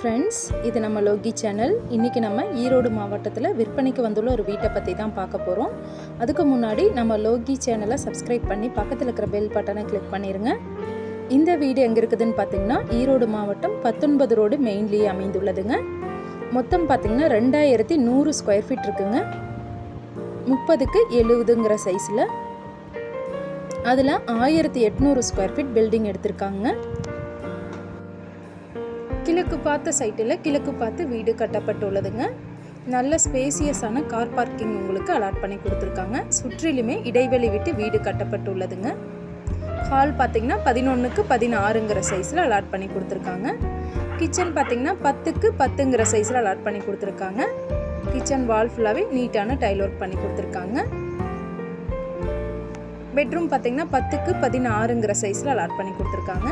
Friends இது நம்ம Loki channel. இன்றைக்கி நம்ம ஈரோடு மாவட்டத்தில் விற்பனைக்கு வந்துள்ள ஒரு வீட்டை பற்றி தான் பார்க்க போகிறோம் அதுக்கு முன்னாடி நம்ம லோகி சேனலை சப்ஸ்கிரைப் பண்ணி பக்கத்தில் இருக்கிற பெல் பட்டனை கிளிக் பண்ணிடுங்க இந்த வீடு எங்கே இருக்குதுன்னு பார்த்தீங்கன்னா ஈரோடு மாவட்டம் பத்தொன்பது ரோடு மெயின்லேயே அமைந்துள்ளதுங்க. மொத்தம் பார்த்தீங்கன்னா ரெண்டாயிரத்தி நூறு ஸ்கொயர் ஃபீட் இருக்குங்க. முப்பதுக்கு எழுபதுங்கிற சைஸில் அதில் ஆயிரத்தி எட்நூறு ஸ்கொயர் ஃபீட் பில்டிங் எடுத்திருக்காங்க. கிழக்கு பார்த்த சைட்டில் கிழக்கு பார்த்து வீடு கட்டப்பட்டுள்ளதுங்க. நல்ல ஸ்பேசியஸான கார் பார்க்கிங் உங்களுக்கு அலாட் பண்ணி கொடுத்துருக்காங்க. சுற்றிலுமே இடைவெளி விட்டு வீடு கட்டப்பட்டுள்ளதுங்க. ஹால் பார்த்திங்கன்னா பதினொன்றுக்கு பதினாறுங்கிற சைஸில் அலாட் பண்ணி கொடுத்துருக்காங்க. கிச்சன் பார்த்திங்கன்னா பத்துக்கு பத்துங்கிற சைஸில் அலாட் பண்ணி கொடுத்துருக்காங்க. கிச்சன் வால் ஃபுல்லாகவே நீட்டான டைல் ஒர்க் பண்ணி கொடுத்துருக்காங்க. பெட்ரூம் பார்த்திங்கன்னா பத்துக்கு பதினாறுங்கிற சைஸில் அலாட் பண்ணி கொடுத்துருக்காங்க.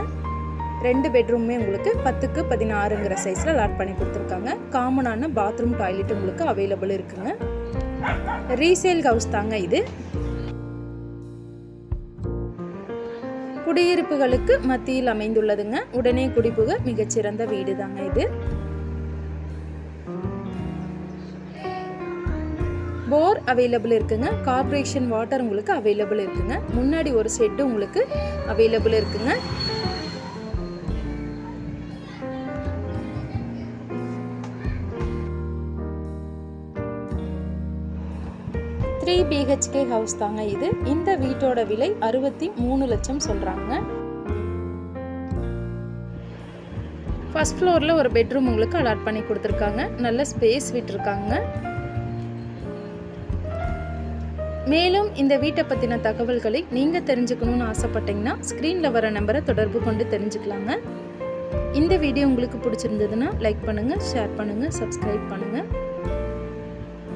ரெண்டு பெட்ரூமே உங்களுக்கு பத்துக்கு பதினாறுங்கிற சைஸில் அலாட் பண்ணி கொடுத்துருக்காங்க. காமனான பாத்ரூம் டாய்லெட் உங்களுக்கு அவைலபிள் இருக்குங்க. ரீசேல் ஹவுஸ் தாங்க இது. குடியிருப்புகளுக்கு மத்தியில் அமைந்துள்ளதுங்க. உடனே குடிபுக மிகச்சிறந்த வீடு தாங்க இது. போர் அவைலபிள் இருக்குங்க. கார்பரேஷன் வாட்டர் உங்களுக்கு அவைலபிள் இருக்குங்க. முன்னாடி ஒரு செட்டு உங்களுக்கு அவைலபிள் இருக்குங்க. த்ரீ பிஹெச்கே ஹவுஸ் தாங்க இது. இந்த வீட்டோட விலை அறுபத்தி மூணு லட்சம் சொல்கிறாங்க ஃபஸ்ட் ஃப்ளோரில் ஒரு பெட்ரூம் உங்களுக்கு அலாட் பண்ணி கொடுத்துருக்காங்க. நல்ல ஸ்பேஸ் விட்டுருக்காங்க. மேலும் இந்த வீட்டை பற்றின தகவல்களை நீங்கள் தெரிஞ்சுக்கணும்னு ஆசைப்பட்டீங்கன்னா ஸ்க்ரீனில் வர நம்பரை தொடர்பு கொண்டு தெரிஞ்சுக்கலாங்க. இந்த வீடியோ உங்களுக்கு பிடிச்சிருந்ததுன்னா லைக் பண்ணுங்கள் ஷேர் பண்ணுங்கள் சப்ஸ்கிரைப் பண்ணுங்கள்